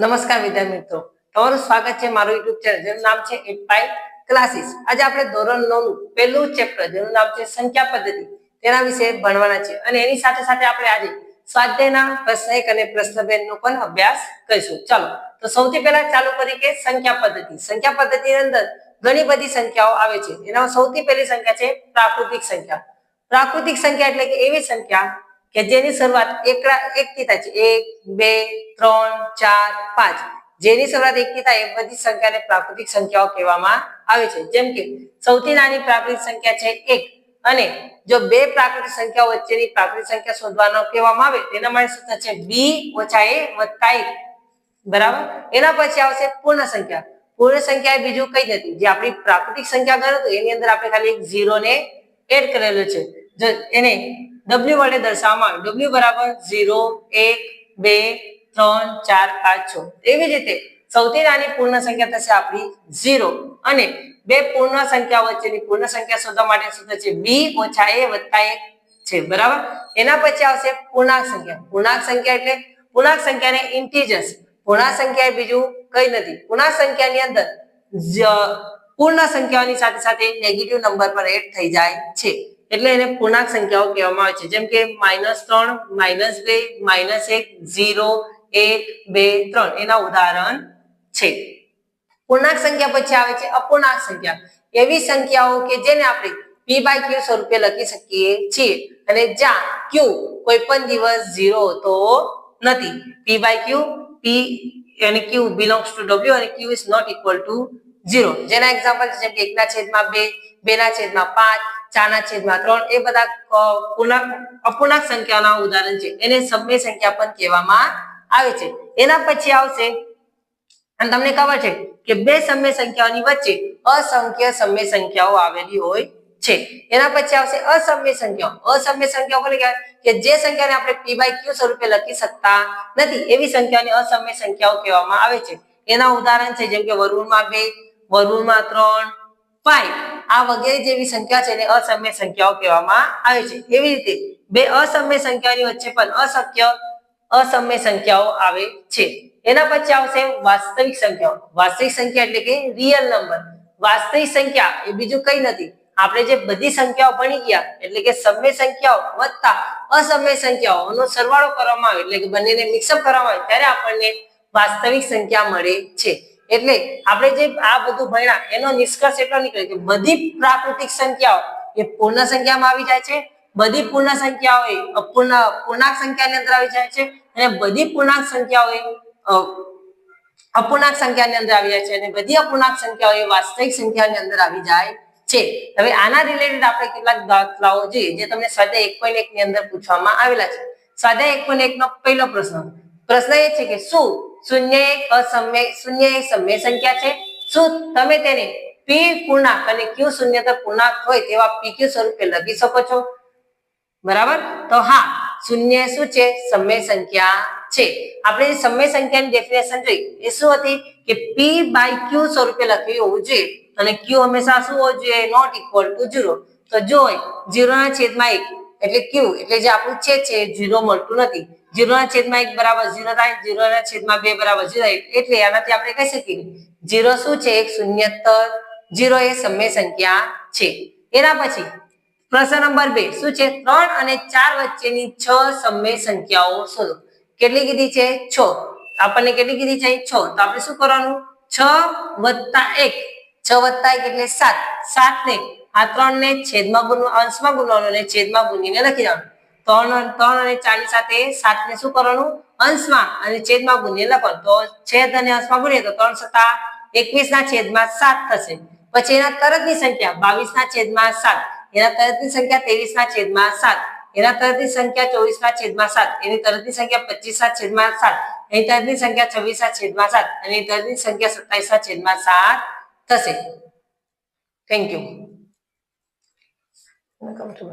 નમસ્કાર વિદ્યાર્થી મિત્રો. તમારું સ્વાગત છે મારું યુટ્યુબ ચેનલ જેનું નામ છે આજે આપણે ધોરણ નવ પહેલું ચેપ્ટર જેનું નામ છે સંખ્યા પદ્ધતિ, તેના વિશે ભણવાના છે. અને એની સાથે સાથે આપણે આજે સ્વાધ્યાયના પ્રશ્ન એક અને પ્રશ્ન બે નો પણ અભ્યાસ કરીશું. ચાલો, તો સૌથી પહેલા ચાલુ કરી કે સંખ્યા પદ્ધતિ. સંખ્યા પદ્ધતિની અંદર ઘણી બધી સંખ્યાઓ આવે છે. એનામાં સૌથી પહેલી સંખ્યા છે પ્રાકૃતિક સંખ્યા. પ્રાકૃતિક સંખ્યા એટલે કે એવી સંખ્યા કે જેની શરૂઆત એકડા એકથી થાય છે. એક, બે, ત્રણ, ચાર, પાંચ. જેની શરૂઆત એકથી થાય એ બધી સંખ્યાને પ્રાકૃતિક સંખ્યાઓ કહેવામાં આવે છે. જેમ કે સૌથી નાની પ્રાકૃતિક સંખ્યા છે એક અને જો બે પ્રાકૃતિક સંખ્યાઓ વચ્ચેની પ્રાકૃતિક સંખ્યા શોધવાનો કહેવામાં આવે તેના માટે શું થશે? બી ઓછા એ વત્તા એક. બરાબર? એના પછી આવશે પૂર્ણ સંખ્યા. પૂર્ણ સંખ્યા એ બીજું કઈ નથી. જે આપણી પ્રાકૃતિક સંખ્યા ગણો તો એની અંદર આપણે ખાલી એક ઝીરો ને એડ કરેલો છે. જો એને ડબલ્યુ વડે દર્શાવવામાં આવ્યું. ડબલ્યુ બરાબર ઝીરો એક, બે, ત્રણ, ચાર, પાંચ, છ. એવી જ રીતે સૌથી નાની પૂર્ણ સંખ્યા થશે આપણી ઝીરો અને બે પૂર્ણ સંખ્યા વચ્ચેની પૂર્ણ સંખ્યા શોધવા માટે શું થશે? બી ઓછા એ વત્તા છે. બરાબર? એના પછી આવશે પૂર્ણાંક સંખ્યા. પૂર્ણાંક સંખ્યા એટલે પૂર્ણાંક સંખ્યાને ઇન્ટીજર્સ પૂર્ણાંક સંખ્યા એ બીજું કઈ નથી. પૂર્ણાંક સંખ્યાની અંદર પૂર્ણ સંખ્યાઓની સાથે સાથે નેગેટિવ નંબર પણ એડ થઈ જાય છે. એટલે એને પૂર્ણાંક સંખ્યાઓ કહેવામાં આવે છે. જેમ કે માઇનસ ત્રણ માઇનસ બે માઇનસ એક ઝીરો એક, બે, ત્રણ. એના ઉદાહરણ છે. પૂર્ણાંક સંખ્યા પછી આવે છે અપૂર્ણાંક સંખ્યા. એવી સંખ્યાઓ કે જેને આપણે પી બાય ક્યુ સ્વરૂપે લખી શકીએ છીએ. અને જ્યાં ક્યુ કોઈ પણ દિવસ ઝીરો હોતો નથી. પી બાય ક્યુ પી અને ક્યુ બિલોંગ્સ ટુ ડબલ્યુ અને Q is not equal to zero જેના એક્ઝામ્પલ છે જેમ કે એકના છેદમાં બે, બેના છેદમાં પાંચ ચારના છેદમાં ત્રણ. એ બધા પૂર્ણાંક, અપૂર્ણાંક સંખ્યાના ઉદાહરણ છે. એને સમય સંખ્યા પણ કહેવામાં આવે છે. એના પછી આવશે, અને તમને ખબર છે કે બે સમય સંખ્યાઓની વચ્ચે અસંખ્ય સમય સંખ્યાઓ આવેલી હોય છે. એના પછી આવશે અસમ્ય સંખ્યાઓ. અસમ્ય સંખ્યાઓ કોને કહેવાય? કે જે સંખ્યાને આપણે પી બાય ક્યુ સ્વરૂપે લખી શકતા નથી, એવી સંખ્યાને અસમ્ય સંખ્યાઓ કહેવામાં આવે છે. એના ઉદાહરણ છે, જેમ કે વરુણમાં બે, વરુણમાં ત્રણ ફાઈવ આ વગેરે જેવી સંખ્યા છે એને અસમય સંખ્યાઓ કહેવામાં આવે છે. એવી રીતે બે અસમય સંખ્યાની વચ્ચે પણ અશક્ય અસમય સંખ્યાઓ આવે છે. એના પછી આવશે વાસ્તવિક સંખ્યાઓ. વાસ્તવિક સંખ્યા એટલે કે રિયલ નંબર વાસ્તવિક સંખ્યા એ બીજું કઈ નથી. આપણે જે બધી સંખ્યાઓ ભણી ગયા, એટલે કે સમય સંખ્યાઓ વત્તા અસમય સંખ્યાઓનો સરવાળો કરવામાં આવે, એટલે કે બંનેને મિક્સઅપ કરવામાં આવે, ત્યારે આપણને વાસ્તવિક સંખ્યા મળે છે. એટલે આપણે જે આ બધું ભણ્યા, એનો નિષ્કર્ષ એટલો નીકળે કે બધી પ્રાકૃતિક સંખ્યાઓ એ પૂર્ણ સંખ્યામાં આવી જાય છે, બધી પૂર્ણ સંખ્યાઓ એ અપૂર્ણ પૂર્ણાંક સંખ્યાની અંદર આવી જાય છે અને બધી પૂર્ણાંક સંખ્યાઓ એ અપૂર્ણાંક સંખ્યાની અંદર આવી જાય છે અને બધી અપૂર્ણાંક સંખ્યાઓ એ વાસ્તવિક સંખ્યાની અંદર આવી જાય છે. હવે આના રિલેટેડ આપણે કેટલાક દાખલાઓ જોઈએ જે તમને સ્વાધ્યાય એક પોઈન્ટ એક ની અંદર પૂછવામાં આવેલા છે. સ્વાધ્યાય એક પોઈન્ટ એક નો પહેલો પ્રશ્ન. પ્રશ્ન એ છે કે શું શૂન્ય એક અસમય શૂન્ય સમય સંખ્યા છે. શું તમે તેને પી પૂર્ણાંક અને ક્યુ શૂન્યતર પૂર્ણાંક હોય તેવા પીક્યુ સ્વરૂપે લખી શકો છો? બરાબર? તો હા, શૂન્ય શું છે? સમય સંખ્યા છે. આપણે સમય સંખ્યાની ડેફિનેશન જોઈ, એ શું હતી? કે પી બાય ક્યુ સ્વરૂપે લખવી હોવું જોઈએ. અને ક્યુ હંમેશા શું હોવું જોઈએ? નોટ ઇક્વલ ટુ ઝીરો તો જો ઝીરો ના છેદમાં એક એટલે ક્યુ એટલે જે આપણું છેદ છે ઝીરો મળતું નથી. ઝીરો ના છેદમાં એક બરાબર ઝીરો થાય ઝીરોના છેદમાં બે બરાબર ઝીરો એટલે આનાથી આપણે કહી શકીએ ઝીરો શું છે? એક શૂન્યતર. ઝીરો એ સમય સંખ્યા છે. એના પછી પ્રશ્ન નંબર બે, શું છે? ત્રણ અને ચાર વચ્ચેની છ સમય સંખ્યાઓ શોધો. કેટલી કીધી છે? છ. આપણને કેટલી કીધી છે? છ. તો આપણે શું કરવાનું? છ વત્તા એક. છ વત્તા એક એટલે સાત. સાત ને આ ત્રણ ને છેદમાં ગુણ અંશમાં ગુણવાનું અને છેદમાં ગુણીને લખી દેવાનું. ત્રણ ત્રણ અને ચારની સાથે સાત ને શું કરવાનું? અંશમાં અને છેદમાં ગુણીને લખવાનું. તો છેદ અને અંશમાં ગુણીએ તો ત્રણ સત્તા એકવીસ ના છેદમાં સાત થશે. પછી એના તરતની સંખ્યા બાવીસ ના છેદમાં સાત. એના તરતની સંખ્યા ત્રેવીસ ના છેદમાં સાત. એના તરતની સંખ્યા ચોવીસ ના છેદમાં સાત. એની તરતની સંખ્યા પચીસ ના છેદમાં સાત. એની તરતની સંખ્યા છવ્વીસ ના છેદમાં સાત. અને તરતની સંખ્યા સત્તાવીસ ના છેદમાં સાત થશે. Thank you 那个图。